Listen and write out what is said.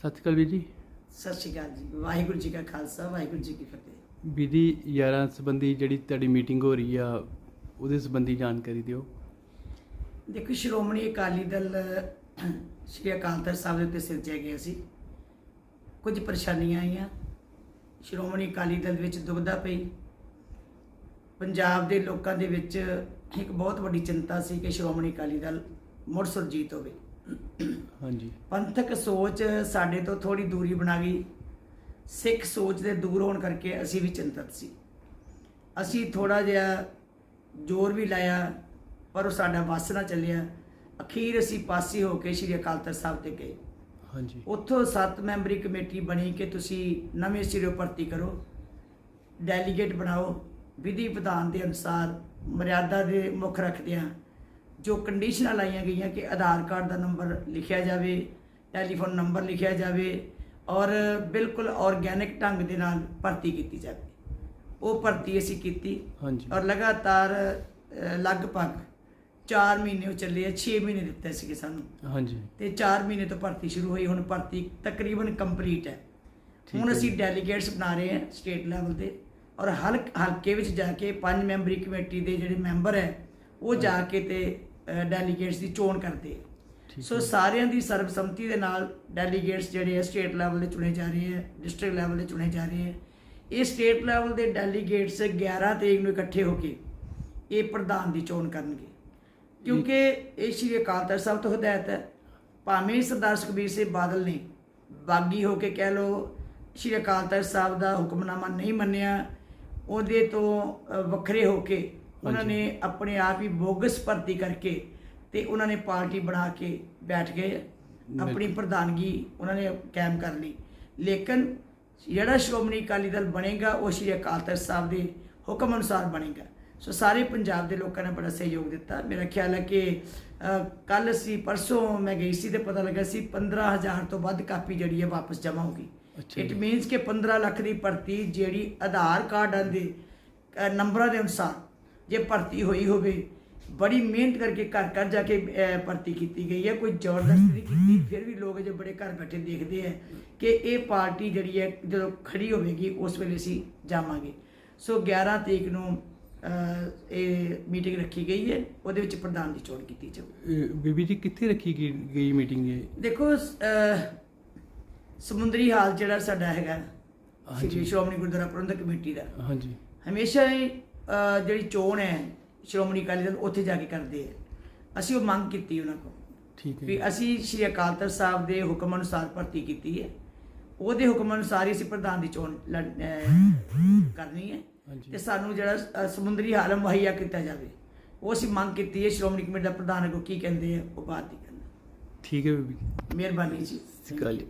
ਸਤਿ ਸ਼੍ਰੀ ਅਕਾਲ ਵੀਰ ਜੀ। ਸਤਿ ਸ਼੍ਰੀ ਅਕਾਲ ਜੀ। ਵਾਹਿਗੁਰੂ ਜੀ ਕਾ ਖਾਲਸਾ ਵਾਹਿਗੁਰੂ ਜੀ ਕੀ ਫਤਿਹ। ਜੀ 11 ਸੰਬੰਧੀ ਜਿਹੜੀ ਤੁਹਾਡੀ ਮੀਟਿੰਗ ਹੋ ਰਹੀ ਆ ਉਹਦੇ ਸੰਬੰਧੀ ਜਾਣਕਾਰੀ ਦਿਓ। ਦੇਖੋ ਸ਼੍ਰੋਮਣੀ ਅਕਾਲੀ ਦਲ ਸ਼੍ਰੀ ਅਕਾਲ ਤਖਤ ਸਾਹਿਬ ਦੇ ਉੱਤੇ ਸਿਰਜਿਆ ਗਿਆ ਸੀ। ਕੁਝ ਪਰੇਸ਼ਾਨੀਆਂ ਆਈਆਂ। ਸ਼੍ਰੋਮਣੀ ਅਕਾਲੀ ਦਲ ਵਿੱਚ ਦੁਬਦਾ ਪਈ। ਪੰਜਾਬ ਦੇ ਲੋਕਾਂ ਦੇ ਵਿੱਚ ਇੱਕ ਬਹੁਤ ਵੱਡੀ ਚਿੰਤਾ ਸੀ ਕਿ ਸ਼੍ਰੋਮਣੀ ਅਕਾਲੀ ਦਲ ਮੁੜ ਸੁਰਜੀਤ ਹੋਵੇ। ਹਾਂਜੀ। ਪੰਥਕ ਸੋਚ ਸਾਡੇ ਤੋਂ ਥੋੜੀ ਦੂਰੀ ਬਣਾ ਗਈ। ਸਿੱਖ ਸੋਚ ਦੇ ਦੂਰ ਹੋਣ ਕਰਕੇ ਅਸੀਂ ਵੀ ਚਿੰਤਤ ਸੀ। ਅਸੀਂ ਥੋੜਾ ਜਿਹਾ ਜ਼ੋਰ ਵੀ ਲਾਇਆ ਪਰ ਉਹ ਸਾਡਾ ਵੱਸ ਨਾ ਚੱਲਿਆ। ਅਖੀਰ ਅਸੀਂ ਪਾਸੇ ਹੋ ਕੇ ਸ਼੍ਰੀ ਅਕਾਲ ਤਖਤ ਸਾਹਿਬ ਤੇ ਗਏ। ਹਾਂਜੀ। ਉੱਥੋਂ ਸੱਤ ਮੈਂਬਰੀ ਕਮੇਟੀ ਬਣੀ ਕਿ ਤੁਸੀਂ ਨਵੇਂ ਸਿਰੋਂ ਭਰਤੀ ਕਰੋ। ਡੈਲੀਗੇਟ ਬਣਾਓ। ਵਿਧੀ ਵਿਧਾਨ ਦੇ ਅਨੁਸਾਰ ਮਰਿਆਦਾ ਦੇ ਮੁੱਖ ਰੱਖਦਿਆਂ ਜੋ ਕੰਡੀਸ਼ਨਾਂ ਲਾਈਆਂ ਗਈਆਂ ਕਿ ਆਧਾਰ ਕਾਰਡ ਦਾ ਨੰਬਰ ਲਿਖਿਆ ਜਾਵੇ ਟੈਲੀਫੋਨ ਨੰਬਰ ਲਿਖਿਆ ਜਾਵੇ ਔਰ ਬਿਲਕੁਲ ਆਰਗੈਨਿਕ ਢੰਗ ਦੇ ਨਾਲ ਭਰਤੀ ਕੀਤੀ ਜਾਵੇ। ਉਹ ਭਰਤੀ ਅਸੀਂ ਕੀਤੀ ਹਾਂਜੀ। ਔਰ ਲਗਾਤਾਰ ਲਗਭਗ 4 ਮਹੀਨੇ ਉਹ ਚੱਲੇ ਆ 6 ਮਹੀਨੇ ਦਿੱਤੇ ਸੀਗੇ ਸਾਨੂੰ। ਹਾਂਜੀ। ਤੇ 4 ਮਹੀਨੇ ਤੋਂ ਭਰਤੀ ਸ਼ੁਰੂ ਹੋਈ ਹੁਣ ਭਰਤੀ ਤਕਰੀਬਨ ਕੰਪਲੀਟ ਹੈ। ਹੁਣ ਅਸੀਂ। ਡੈਲੀਗੇਟਸ ਬਣਾ ਰਹੇ ਹਾਂ ਸਟੇਟ ਲੈਵਲ ਤੇ ਔਰ ਹਲਕ ਹਲਕੇ ਵਿੱਚ ਜਾ ਕੇ ਪੰਜ ਮੈਂਬਰੀ ਕਮੇਟੀ ਦੇ ਜਿਹੜੇ ਮੈਂਬਰ ਹੈ ਉਹ ਜਾ ਕੇ ਤੇ ਡੈਲੀਗੇਟਸ ਦੀ ਚੋਣ ਕਰਦੇ ਆ। ਸੋ। ਸਾਰਿਆਂ ਦੀ ਸਰਬਸੰਮਤੀ ਦੇ ਨਾਲ ਡੈਲੀਗੇਟਸ ਜਿਹੜੇ ਆ ਸਟੇਟ ਲੈਵਲ ਦੇ ਚੁਣੇ ਜਾ ਰਹੇ ਆ ਡਿਸਟ੍ਰਿਕਟ ਲੈਵਲ ਦੇ ਚੁਣੇ ਜਾ ਰਹੇ ਆ। ਇਹ ਸਟੇਟ ਲੈਵਲ ਦੇ ਡੈਲੀਗੇਟਸ 11 ਤਰੀਕ ਨੂੰ ਇਕੱਠੇ ਹੋ ਕੇ ਇਹ ਪ੍ਰਧਾਨ ਦੀ ਚੋਣ ਕਰਨਗੇ। ਕਿਉਂਕਿ ਇਹ ਸ਼੍ਰੀ ਅਕਾਲ ਤਖਤ ਸਾਹਿਬ ਤੋਂ ਹਦਾਇਤ ਹੈ ਭਾਵੇਂ ਸਰਦਾਰ ਸੁਖਬੀਰ ਸਿੰਘ ਬਾਦਲ ਨੇ ਬਾਗੀ ਹੋ ਕੇ ਕਹਿ ਲੋ ਸ਼੍ਰੀ ਅਕਾਲ ਤਖਤ ਸਾਹਿਬ ਦਾ ਹੁਕਮਨਾਮਾ ਨਹੀਂ ਮੰਨਿਆ ਉਹਦੇ ਤੋਂ ਵੱਖਰੇ ਹੋ ਕੇ ਉਹਨਾਂ। ਨੇ ਆਪਣੇ ਆਪ ਹੀ ਬੋਗਸ ਭਰਤੀ ਕਰਕੇ ਤੇ ਉਹਨਾਂ ਨੇ ਪਾਰਟੀ ਬਣਾ ਕੇ ਬੈਠ ਗਏ। ਆਪਣੀ ਪ੍ਰਧਾਨਗੀ ਉਹਨਾਂ ਨੇ ਕਾਇਮ ਕਰ ਲਈ। ਲੇਕਿਨ ਜਿਹੜਾ ਸ਼੍ਰੋਮਣੀ ਅਕਾਲੀ ਦਲ ਬਣੇਗਾ ਉਹ ਸ਼੍ਰੀ ਅਕਾਲ ਤਖਤ ਸਾਹਿਬ ਦੇ ਹੁਕਮ ਅਨੁਸਾਰ ਬਣੇਗਾ। ਸੋ ਸਾਰੇ ਪੰਜਾਬ ਦੇ ਲੋਕਾਂ ਨੇ ਬੜਾ ਸਹਿਯੋਗ ਦਿੱਤਾ। ਮੇਰਾ ਖਿਆਲ ਹੈ ਕਿ ਕੱਲ ਸੀ ਪਰਸੋਂ ਮੈਂ ਗਈ ਸੀ ਤੇ ਪਤਾ ਲੱਗਾ ਸੀ 15000 ਤੋਂ ਵੱਧ ਕਾਪੀ ਜਿਹੜੀ ਹੈ ਵਾਪਸ ਜਮ੍ਹਾਂ ਹੋ ਗਈ। ਇਟ। ਮੀਨਸ ਕਿ 15 ਲੱਖ ਦੀ ਭਰਤੀ ਜਿਹੜੀ ਆਧਾਰ ਕਾਰਡਾਂ ਦੇ ਨੰਬਰਾਂ ਦੇ ਅਨੁਸਾਰ ਜੇ ਭਰਤੀ ਹੋਈ ਹੋਵੇ ਬੜੀ ਮਿਹਨਤ ਕਰਕੇ ਘਰ ਘਰ ਜਾ ਕੇ ਭਰਤੀ ਕੀਤੀ ਗਈ ਹੈ। ਕੋਈ ਜ਼ਬਰਦਸਤੀ ਨਹੀਂ ਕੀਤੀ ਫਿਰ ਵੀ ਲੋਕ ਜੇ ਬੜੇ ਘਰ ਬੈਠੇ ਦੇਖਦੇ ਆ ਕਿ ਇਹ ਪਾਰਟੀ ਜਿਹੜੀ ਹੈ ਜਦੋਂ ਖੜੀ ਹੋਵੇਗੀ ਉਸ ਵੇਲੇ ਅਸੀਂ ਜਾਵਾਂਗੇ। ਸੋ 11 ਤਰੀਕ ਨੂੰ ਇਹ ਮੀਟਿੰਗ ਰੱਖੀ ਗਈ ਹੈ। ਉਹਦੇ ਵਿੱਚ ਪ੍ਰਧਾਨ ਦੀ ਚੋਣ ਕੀਤੀ ਜਾਊ। ਬੀਬੀ ਜੀ ਕਿੱਥੇ ਰੱਖੀ ਗਈ ਮੀਟਿੰਗ ਇਹ? ਦੇਖੋ ਸਮੁੰਦਰੀ ਹਾਲ ਜਿਹੜਾ ਸਾਡਾ ਹੈਗਾ ਹਾਂਜੀ। ਸ੍ਰੀ ਸ਼੍ਰੋਮਣੀ ਗੁਰਦੁਆਰਾ ਪ੍ਰਬੰਧਕ ਕਮੇਟੀ ਦਾ। ਹਾਂਜੀ। ਹਮੇਸ਼ਾ ਹੀ ਜਿਹੜੀ ਚੋਣ ਹੈ ਸ਼੍ਰੋਮਣੀ ਅਕਾਲੀ ਦਲ ਉੱਥੇ ਜਾ ਕੇ ਕਰਦੇ ਆ ਅਸੀਂ ਉਹ ਮੰਗ ਕੀਤੀ ਉਹਨਾਂ ਕੋਲ। ਠੀਕ ਹੈ ਵੀ ਅਸੀਂ ਸ਼੍ਰੀ ਅਕਾਲ ਤਖਤ ਸਾਹਿਬ ਦੇ ਹੁਕਮ ਅਨੁਸਾਰ ਭਰਤੀ ਕੀਤੀ ਹੈ। ਉਹਦੇ ਹੁਕਮ ਅਨੁਸਾਰ ਹੀ ਅਸੀਂ ਪ੍ਰਧਾਨ ਦੀ ਚੋਣ ਕਰਨੀ ਹੈ। ਤੇ ਸਾਨੂੰ ਜਿਹੜਾ ਸਮੁੰਦਰੀ ਹਾਲ ਮੁਹੱਈਆ ਕੀਤਾ ਜਾਵੇ। ਉਹ ਅਸੀਂ ਮੰਗ ਕੀਤੀ ਹੈ ਸ਼੍ਰੋਮਣੀ ਕਮੇਟੀ ਦਾ ਪ੍ਰਧਾਨ ਅੱਗੋਂ ਕੀ ਕਹਿੰਦੇ ਆ ਉਹ ਗੱਲ ਹੈ। ਠੀਕ ਹੈ ਬੀਬੀ ਮਿਹਰਬਾਨੀ ਜੀ। ਸਤਿ ਸ਼੍ਰੀ ਅਕਾਲ ਜੀ।